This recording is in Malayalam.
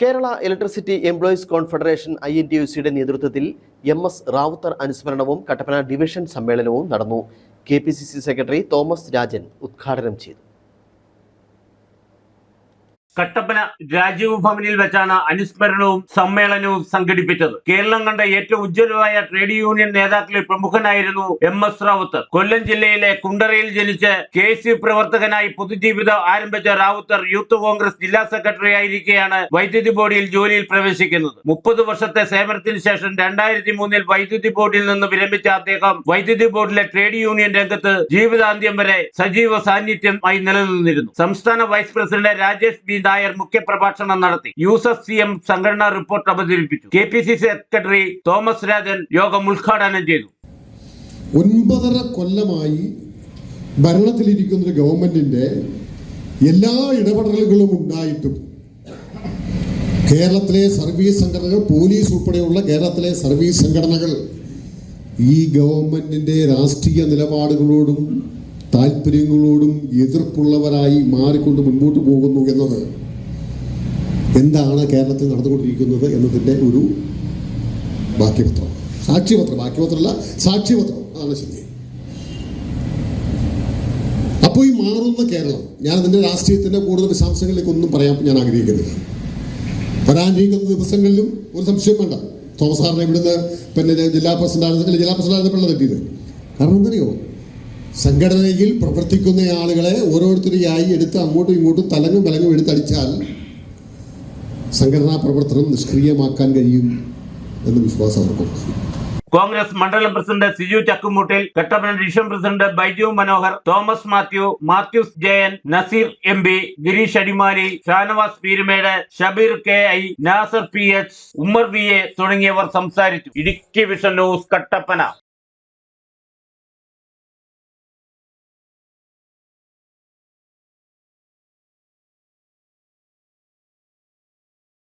Kerala electricity employees confederation I N T U സിയുടെ നേതൃത്വത്തിൽ എം എസ് റാവുത്തർ അനുസ്മരണവും കട്ടപ്പന ഡിവിഷൻ സമ്മേളനവും നടന്നു. K P C C secretary Thomas Rajan ഉദ്ഘാടനം ചെയ്തു. കട്ടപ്പന രാജീവ് ഭവനിൽ വെച്ചാണ് അനുസ്മരണവും സമ്മേളനവും സംഘടിപ്പിച്ചത്. കേരളം കണ്ട ഏറ്റവും ഉജ്ജ്വലമായ ട്രേഡ് യൂണിയൻ നേതാക്കളിൽ പ്രമുഖനായിരുന്നു എം എസ് റാവുത്തർ കൊല്ലം ജില്ലയിലെ കുണ്ടറയിൽ ജനിച്ച് കെ പ്രവർത്തകനായി പൊതുജീവിതം ആരംഭിച്ച റാവുത്തർ യൂത്ത് കോൺഗ്രസ് ജില്ലാ സെക്രട്ടറി ആയിരിക്കെയാണ് വൈദ്യുതി ബോർഡിൽ ജോലിയിൽ പ്രവേശിക്കുന്നത്. മുപ്പത് വർഷത്തെ സേവനത്തിന് ശേഷം രണ്ടായിരത്തി മൂന്നിൽ വൈദ്യുതി ബോർഡിൽ നിന്ന് വിരമിച്ച അദ്ദേഹം വൈദ്യുതി ബോർഡിലെ ട്രേഡ് യൂണിയൻ രംഗത്ത് ജീവിതാന്ത്യം വരെ സജീവ സാന്നിധ്യമായി നിലനിന്നിരുന്നു. സംസ്ഥാന vice president Rajesh B Nair മുഖ്യപ്രഭാഷണം നടത്തി. യൂസഫ് സി എം സംഘടനാ റിപ്പോർട്ട് അവതരിപ്പിച്ചു. K P C secretary Thomas Rajan യോഗം ഉദ്ഘാടനം ചെയ്തു. ഒൻപതര കൊല്ലമായി ഭരണത്തിലിരിക്കുന്ന ഗവൺമെന്റിന്റെ എല്ലാ ഇടപെടലുകളും ഉണ്ടായിട്ടും കേരളത്തിലെ സർവീസ് സംഘടനകൾ പോലീസ് ഉൾപ്പെടെയുള്ള കേരളത്തിലെ സർവീസ് സംഘടനകൾ ഈ ഗവൺമെന്റിന്റെ രാഷ്ട്രീയ നിലപാടുകളോടും താല്പര്യങ്ങളോടും എതിർപ്പുള്ളവരായി മാറിക്കൊണ്ട് മുൻപോട്ട് പോകുന്നു എന്നത് എന്താണ് കേരളത്തിൽ നടന്നുകൊണ്ടിരിക്കുന്നത് എന്നതിന്റെ ഒരു ബാക്കിപത്രം സാക്ഷ്യപത്രം ബാക്കിപത്രമല്ല സാക്ഷ്യപത്രം അതാണ് ശരി. അപ്പോൾ ഈ മാറുന്ന കേരളം ഞാൻ അതിന്റെ രാഷ്ട്രീയത്തിന്റെ കൂടുതൽ വിശദാംശങ്ങളിലേക്കൊന്നും പറയാൻ ഞാൻ ആഗ്രഹിക്കുന്നില്ല. വരാനിരിക്കുന്ന ദിവസങ്ങളിലും ഒരു സംശയം വേണ്ട. തോമസ് സാറിനെ ഇവിടുന്ന് പിന്നെ ജില്ലാ പ്രസിഡന്റ് ജില്ലാ പ്രസിഡന്റ് പിള്ളേർ തെറ്റിയത്. കാരണം എന്തറിയോ? സംഘടനയിൽ പ്രവർത്തിക്കുന്ന ആളുകളെ ഓരോരുത്തരെയായി എടുത്ത് അങ്ങോട്ടും ഇങ്ങോട്ടും തലങ്ങും വിലങ്ങും എടുത്തടിച്ചാൽ സംഘടനാ പ്രവർത്തനം നിഷ്ക്രിയമാക്കാൻ കഴിയും എന്ന് വിശ്വാസം കോൺഗ്രസ് മണ്ഡലം president Siju Chakkumuttil Kattappana division president Baiju Manohar Thomas Mathew Mathews Jayan Naseer M P Gireesh Adimali Shanavas Peermade Shabeer K I Nasar P H Ummer V A തുടങ്ങിയവർ സംസാരിച്ചു. Idukki vision news Kattappana.